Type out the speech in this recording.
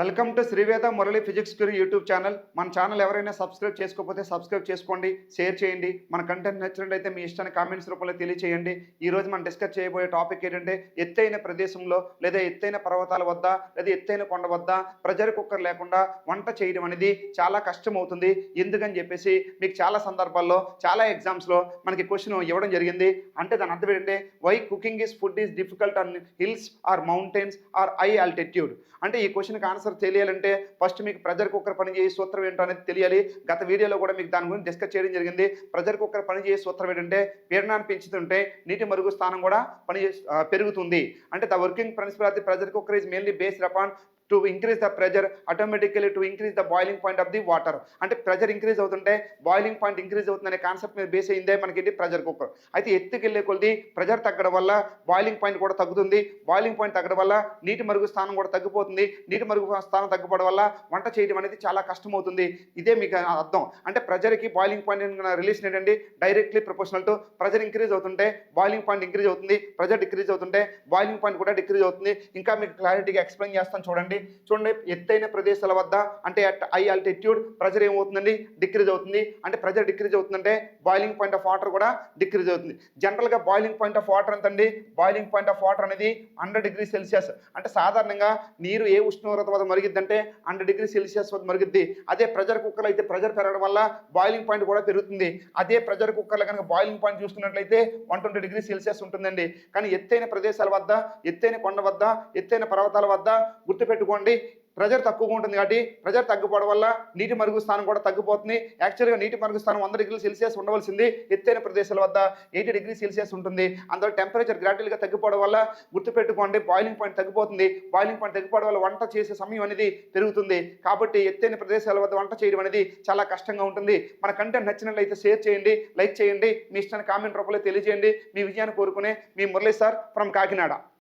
Welcome to Sriveda Murali physics guru YouTube channel. మన channel ఎవరైనా subscribe చేసుకోకపోతే subscribe చేసుకోండి షేర్ చేయండి. మన కంటెంట్ నచ్చినట్లయితే మీ ఇష్టాన్ని కామెంట్స్ రూపంలో తెలియచేయండి. ఈ రోజు మనం డిస్కస్ చేయబోయే టాపిక్ ఏంటంటే ఎత్తైన ప్రదేశంలో లేదా ఎత్తైన పర్వతాల వద్ద లేదా ఎత్తైన కొండ వద్ద ప్రెజర్ కుక్కర్ లేకుండా వంట చేయడం అనేది చాలా కష్టం అవుతుంది ఎందుకని చెప్పేసి మీకు చాలా సందర్భాల్లో చాలా ఎగ్జామ్స్లో మనకి క్వశ్చన్ ఇవ్వడం జరిగింది. అంటే దాని అర్థం ఏంటంటే why cooking is food is difficult on hills or mountains or high altitude అంటే ఈ క్వశ్చన్కి ఆన్సర్ తెలియాలంటే ఫస్ట్ మీకు ప్రెజర్ కుక్కర్ పనిచేసే సూత్రం ఏంటో అనేది తెలియాలి. గత వీడియోలో కూడా మీకు దాని గురించి డిస్కస్ చేయడం జరిగింది. ప్రెజర్ కుక్కర్ పనిచేసే సూత్రం ఏంటంటే పీడనాన్ని పెంచుతుంటే నీటి మరుగు స్థానం కూడా పని పెరుగుతుంది. అంటే the working principle of the pressure cooker is mainly based upon to increase the pressure automatically to increase the boiling point of the water అంటే ప్రెజర్ ఇంక్రీజ్ అవుతుంటే బాయిలింగ్ పాయింట్ ఇంక్రీజ్ అవుతుందనే కాన్సెప్ట్ మీద బేస్ అయిందే మనకి pressure cooker అయితే ఎత్తుకెళ్ళే కొద్ది pressure తగ్గడం వల్ల బాయిలింగ్ పాయింట్ కూడా తగ్గుతుంది. బాయిలింగ్ పాయింట్ తగ్గడం వల్ల నీటి మరుగు స్థానం కూడా తగ్గిపోతుంది. నీటి మరుగు స్థానం తగ్గిపోవడం వల్ల వంట చేయడం అనేది చాలా కష్టమవుతుంది. ఇదే మీకు అర్థం. అంటే ప్రెజర్కి బాయిలింగ్ పాయింట్ రిలేషన్ ఏంటండి? Directly proportional to pressure increase అవుతుంటే బాయిలింగ్ పాయింట్ ఇంక్రీజ్ అవుతుంది. ప్రెజర్ డిక్రీజ్ అవుతుంటే బాయిలింగ్ పాయింట్ కూడా డిక్రీజ్ అవుతుంది. ఇంకా మీకు క్లారిటీగా ఎక్స్ప్లెయిన్ చేస్తాను చూడండి. చూడండి. ఎత్తైన ప్రదేశాల వద్ద అంటే అట్ హై ఆల్టిట్యూడ్ ప్రెజర్ ఏమవుతుందండి? డిక్రీజ్ అవుతుంది. అంటే ప్రెజర్ డిక్రీజ్ అవుతుందంటే బాయిలింగ్ పాయింట్ ఆఫ్ వాటర్ కూడా డిక్రీజ్ అవుతుంది. జనరల్గా బాయిలింగ్ పాయింట్ ఆఫ్ వాటర్ ఎంతండి? బాయిలింగ్ పాయింట్ ఆఫ్ వాటర్ అనేది హండ్రెడ్ డిగ్రీ సెల్సియస్ అంటే సాధారణంగా నీరు ఏ ఉష్ణోగ్రత వద్ద మరిగిద్దంటే హండ్రెడ్ డిగ్రీ సెల్సియస్ వద్ద మరిగిద్ది. అదే ప్రెజర్ కుక్కర్లో అయితే ప్రెజర్ పెరగడం వల్ల బాయిలింగ్ పాయింట్ కూడా పెరుగుతుంది. అదే ప్రెజర్ కుక్కర్లో కనుక బాయిలింగ్ పాయింట్ చూసుకున్నట్లయితే వన్ ట్వంటీ డిగ్రీ సెల్సియస్ ఉంటుందండి. కానీ ఎత్తైన ప్రదేశాల వద్ద ఎత్తైన కొండ వద్ద ఎత్తైన పర్వతాల వద్ద గుర్తుపెట్టుకోండి ప్రెజర్ తక్కువగా ఉంటుంది కాబట్టి ప్రెజర్ తగ్గిపోవడం వల్ల నీటి మరుగు స్థానం కూడా తగ్గిపోతుంది. యాక్చువల్గా నీటి మరుగు స్థానం వంద డిగ్రీ సెల్సియస్ ఉండవలసింది ఎత్తైన ప్రదేశాల వద్ద ఎయిటీ డిగ్రీ సెల్సియస్ ఉంటుంది. అందువల్ల టెంపరేచర్ గ్రాడ్యువల్గా తగ్గిపోవడం వల్ల గుర్తుపెట్టుకోండి బాయిలింగ్ పాయింట్ తగ్గిపోతుంది. బాయిలింగ్ పాయింట్ తగ్గిపోవడం వల్ల వంట చేసే సమయం అనేది పెరుగుతుంది. కాబట్టి ఎత్తైన ప్రదేశాల వద్ద వంట చేయడం అనేది చాలా కష్టంగా ఉంటుంది. మన కంటెంట్ నచ్చినట్లయితే షేర్ చేయండి లైక్ చేయండి. మీ ఇష్టాన్ని కామెంట్ రూపంలో తెలియజేయండి. మీ విజయాన్ని కోరుకునే మీ మురళీ సార్ ఫ్రమ్ కాకినాడ.